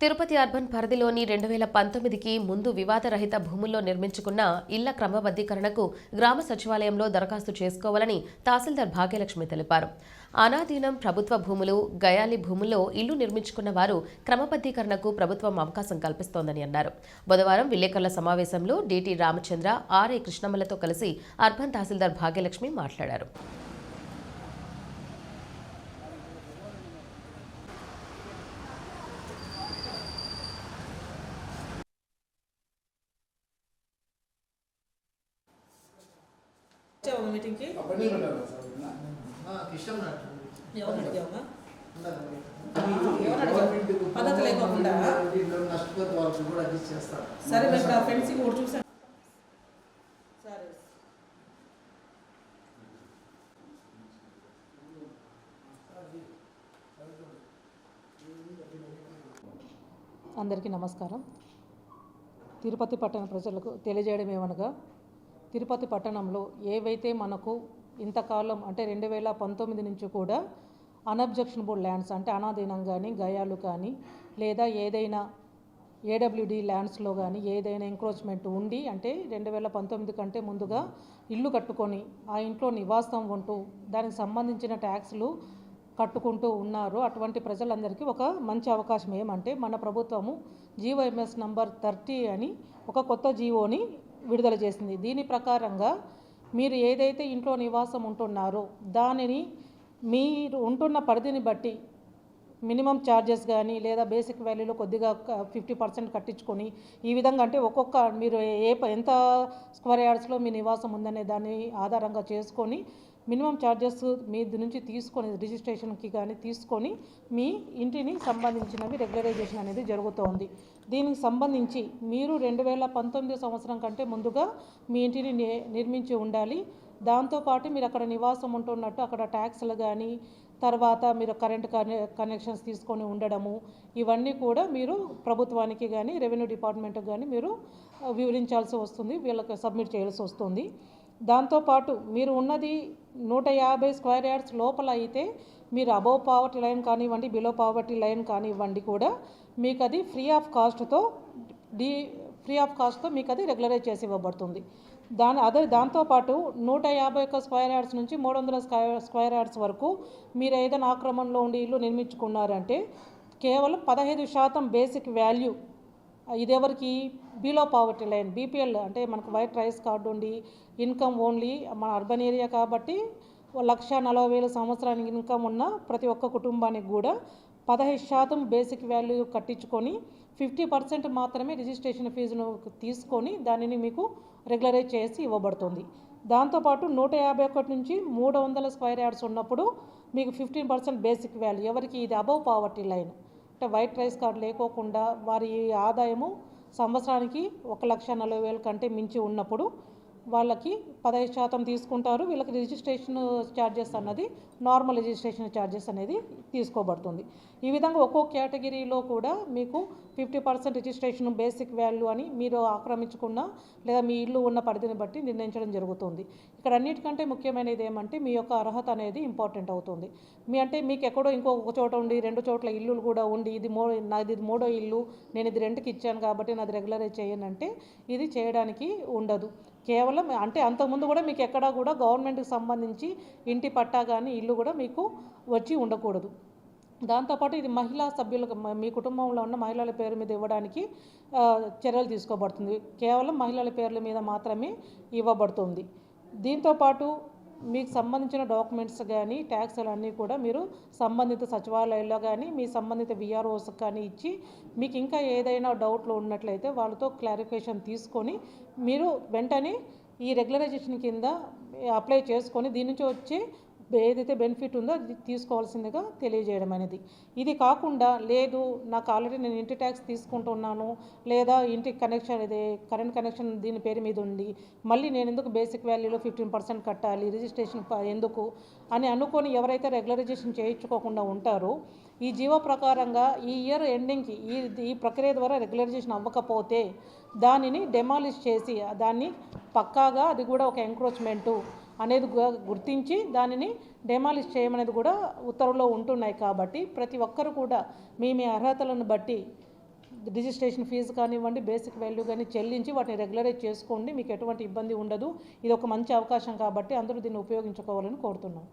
Tirupati urban పరిధిలోని రెండు వేల పంతొమ్మిదికి ముందు వివాదరహిత భూముల్లో నిర్మించుకున్న ఇళ్ళ క్రమబద్దీకరణకు గ్రామ సచివాలయంలో దరఖాస్తు చేసుకోవాలని తహసీల్దార్ భాగ్యలక్ష్మి తెలిపారు. అనాధీనం ప్రభుత్వ భూములు గయాలి భూముల్లో ఇల్లు నిర్మించుకున్న వారు క్రమబద్దీకరణకు ప్రభుత్వం అవకాశం కల్పిస్తోందని అన్నారు. బుధవారం విలేకరుల సమావేశంలో డీటీ రామచంద్ర ఆర్ఏ కృష్ణమ్మలతో కలిసి అర్బన్ తహసీల్దార్ భాగ్యలక్ష్మి మాట్లాడారు. మీటింగ్కి? ఎవరు అడిగావు? పద్ధతి లేకోకుండా? నష్టపోతే వాళ్ళకి కూడా అడ్జస్ట్ చేస్తారు. సరే మేము నా ఫ్రెండ్స్కి కూడా చూసాను సరే. అందరికీ నమస్కారం. తిరుపతి పట్టణ ప్రజలకు తెలియజేయడం ఏమనగా తిరుపతి పట్టణంలో ఏవైతే మనకు ఇంతకాలం అంటే రెండు వేల పంతొమ్మిది నుంచి కూడా అన్అబ్జెక్షనబుల్ ల్యాండ్స్ అంటే అనాధీనం కానీ గయాలు కానీ లేదా ఏదైనా ఏడబ్ల్యూడి ల్యాండ్స్లో కానీ ఏదైనా ఎంక్రోచ్మెంట్ ఉండి అంటే రెండు వేల పంతొమ్మిది కంటే ముందుగా ఇల్లు కట్టుకొని ఆ ఇంట్లో నివాసం ఉంటూ దానికి సంబంధించిన ట్యాక్స్లు కట్టుకుంటూ ఉన్నారు. అటువంటి ప్రజలందరికీ ఒక మంచి అవకాశం ఏమంటే మన ప్రభుత్వము జీవోఎంఎస్ నంబర్ థర్టీ అని ఒక కొత్త జీవోని విడుదల చేసింది. దీని ప్రకారంగా మీరు ఏదైతే ఇంట్లో నివాసం ఉంటున్నారో దానిని మీరు ఉంటున్న పరిధిని బట్టి మినిమం ఛార్జెస్ కానీ లేదా బేసిక్ వాల్యూలో కొద్దిగా ఫిఫ్టీ పర్సెంట్ కట్టించుకొని ఈ విధంగా అంటే ఒక్కొక్క మీరు ఏ ఎంత స్క్వేర్ యార్డ్స్లో మీ నివాసం ఉందనే దాన్ని ఆధారంగా చేసుకొని మినిమం ఛార్జెస్ మీ నుంచి తీసుకొని రిజిస్ట్రేషన్కి కానీ తీసుకొని మీ ఇంటిని సంబంధించినవి రెగ్యులరైజేషన్ అనేది జరుగుతోంది. దీనికి సంబంధించి మీరు రెండు వేల పంతొమ్మిది సంవత్సరం కంటే ముందుగా మీ ఇంటిని నిర్మించి ఉండాలి. దాంతోపాటు మీరు అక్కడ నివాసం ఉంటున్నట్టు అక్కడ ట్యాక్స్లు కానీ తర్వాత మీరు కరెంట్ కనె కనెక్షన్స్ తీసుకొని ఉండడము ఇవన్నీ కూడా మీరు ప్రభుత్వానికి కానీ రెవెన్యూ డిపార్ట్మెంట్కి కానీ మీరు వివరించాల్సి వస్తుంది. వీళ్ళకి సబ్మిట్ చేయాల్సి వస్తుంది. దాంతోపాటు మీరు ఉన్నది నూట యాభై స్క్వేర్ యార్డ్స్ లోపల అయితే మీరు అబోవ్ పావర్టీ లైన్ కానివ్వండి బిలో పావర్టీ లైన్ కానివ్వండి కూడా మీకు అది ఫ్రీ ఆఫ్ కాస్ట్తో డీ ఫ్రీ ఆఫ్ కాస్ట్తో మీకు అది రెగ్యులరైజ్ చేసి ఇవ్వబడుతుంది. దాని అదే దాంతోపాటు నూట యాభై ఒక్క స్క్వేర్ యార్డ్స్ నుంచి మూడు వందల స్క్వేర్ స్క్వేర్ యార్డ్స్ వరకు మీరు ఏదైనా ఆక్రమణలో ఉండి ఇల్లు నిర్మించుకున్నారంటే కేవలం పదహైదు శాతం బేసిక్ వాల్యూ ఇదెవరికి బిలో పావర్టీ లైన్ బీపీఎల్ అంటే మనకు వైట్ రైస్ కార్డు ఉండి ఇన్కమ్ ఓన్లీ మన అర్బన్ ఏరియా కాబట్టి లక్ష నలభై వేల సంవత్సరానికి ఇన్కమ్ ఉన్న ప్రతి ఒక్క కుటుంబానికి కూడా పదహైదు శాతం బేసిక్ వాల్యూ కట్టించుకొని ఫిఫ్టీ పర్సెంట్ మాత్రమే రిజిస్ట్రేషన్ ఫీజును తీసుకొని దానిని మీకు రెగ్యులరైజ్ చేసి ఇవ్వబడుతుంది. దాంతోపాటు నూట యాభై ఒకటి నుంచి మూడు వందల స్క్వేర్ యార్డ్స్ ఉన్నప్పుడు మీకు ఫిఫ్టీన్ పర్సెంట్ బేసిక్ వాల్యూ ఎవరికి? ఇది అబవ్ పావర్టీ లైన్ అంటే వైట్ రైస్ కార్డు లేకోకుండా వారి ఆదాయము సంవత్సరానికి ఒక లక్ష నలభై వేల కంటే మించి ఉన్నప్పుడు వాళ్ళకి పదహైదు శాతం తీసుకుంటారు. వీళ్ళకి రిజిస్ట్రేషన్ ఛార్జెస్ అన్నది నార్మల్ రిజిస్ట్రేషన్ ఛార్జెస్ అనేది తీసుకోబడుతుంది. ఈ విధంగా ఒక్కో కేటగిరీలో కూడా మీకు fifty percent registration basic value అని మీరు ఆక్రమించుకున్న లేదా మీ ఇల్లు ఉన్న పరిధిని బట్టి నిర్ణయించడం జరుగుతుంది. ఇక్కడ అన్నిటికంటే ముఖ్యమైనది ఏమంటే మీ యొక్క అర్హత అనేది ఇంపార్టెంట్ అవుతుంది. మీ అంటే మీకు ఎక్కడో ఇంకో ఒక చోట ఉండి రెండు చోట్ల ఇల్లులు కూడా ఉండి ఇది మో నాది ఇది మూడో ఇల్లు నేను ఇది రెంట్కి ఇచ్చాను కాబట్టి నాది రెగ్యులరైజ్ చేయనంటే ఇది చేయడానికి ఉండదు. కేవలం అంటే అంతకుముందు కూడా మీకు ఎక్కడా కూడా గవర్నమెంట్కి సంబంధించి ఇంటి పట్టా కానీ ఇల్లు కూడా మీకు వచ్చి ఉండకూడదు. దాంతోపాటు ఇది మహిళా సభ్యులకు మీ కుటుంబంలో ఉన్న మహిళల పేరు మీద ఇవ్వడానికి చర్యలు తీసుకోబడుతుంది. కేవలం మహిళల పేర్ల మీద మాత్రమే ఇవ్వబడుతుంది. దీంతోపాటు మీకు సంబంధించిన డాక్యుమెంట్స్ కానీ ట్యాక్స్లు అన్నీ కూడా మీరు సంబంధిత సచివాలయాల్లో కానీ మీ సంబంధిత విఆర్ఓస్ కానీ ఇచ్చి మీకు ఇంకా ఏదైనా డౌట్లు ఉన్నట్లయితే వాళ్ళతో క్లారిఫికేషన్ తీసుకొని మీరు వెంటనే ఈ రెగ్యులరైజేషన్ కింద అప్లై చేసుకొని దీని నుంచి వచ్చే ఏదైతే బెనిఫిట్ ఉందో అది తీసుకోవాల్సిందిగా తెలియజేయడం అనేది. ఇది కాకుండా లేదు నాకు ఆల్రెడీ నేను ఇంటి ట్యాక్స్ తీసుకుంటున్నాను లేదా ఇంటి కనెక్షన్ ఇది కరెంట్ కనెక్షన్ దీని పేరు మీద ఉంది మళ్ళీ నేను ఎందుకు బేసిక్ వాల్యూలో ఫిఫ్టీన్ పర్సెంట్ కట్టాలి రిజిస్ట్రేషన్ ఎందుకు అని అనుకొని ఎవరైతే రెగ్యులరైజేషన్ చేయించుకోకుండా ఉంటారో ఈ జీవో ప్రకారంగా ఈ ఇయర్ ఎండింగ్కి ఈ ఈ ప్రక్రియ ద్వారా రెగ్యులరైజేషన్ అవ్వకపోతే దానిని డెమాలిష్ చేసి దాన్ని పక్కాగా అది కూడా ఒక ఎంక్రోచ్మెంటు అనేది గుర్తించి దానిని డెమాలిష్ చేయమనేది కూడా ఉత్తర్వులో ఉంటున్నాయి కాబట్టి ప్రతి ఒక్కరు కూడా మీ మీ అర్హతలను బట్టి రిజిస్ట్రేషన్ ఫీజు కానివ్వండి బేసిక్ వాల్యూ కానీ చెల్లించి వాటిని రెగ్యులరైజ్ చేసుకోండి. మీకు ఎటువంటి ఇబ్బంది ఉండదు. ఇది ఒక మంచి అవకాశం కాబట్టి అందరూ దీన్ని ఉపయోగించుకోవాలని కోరుతున్నాం.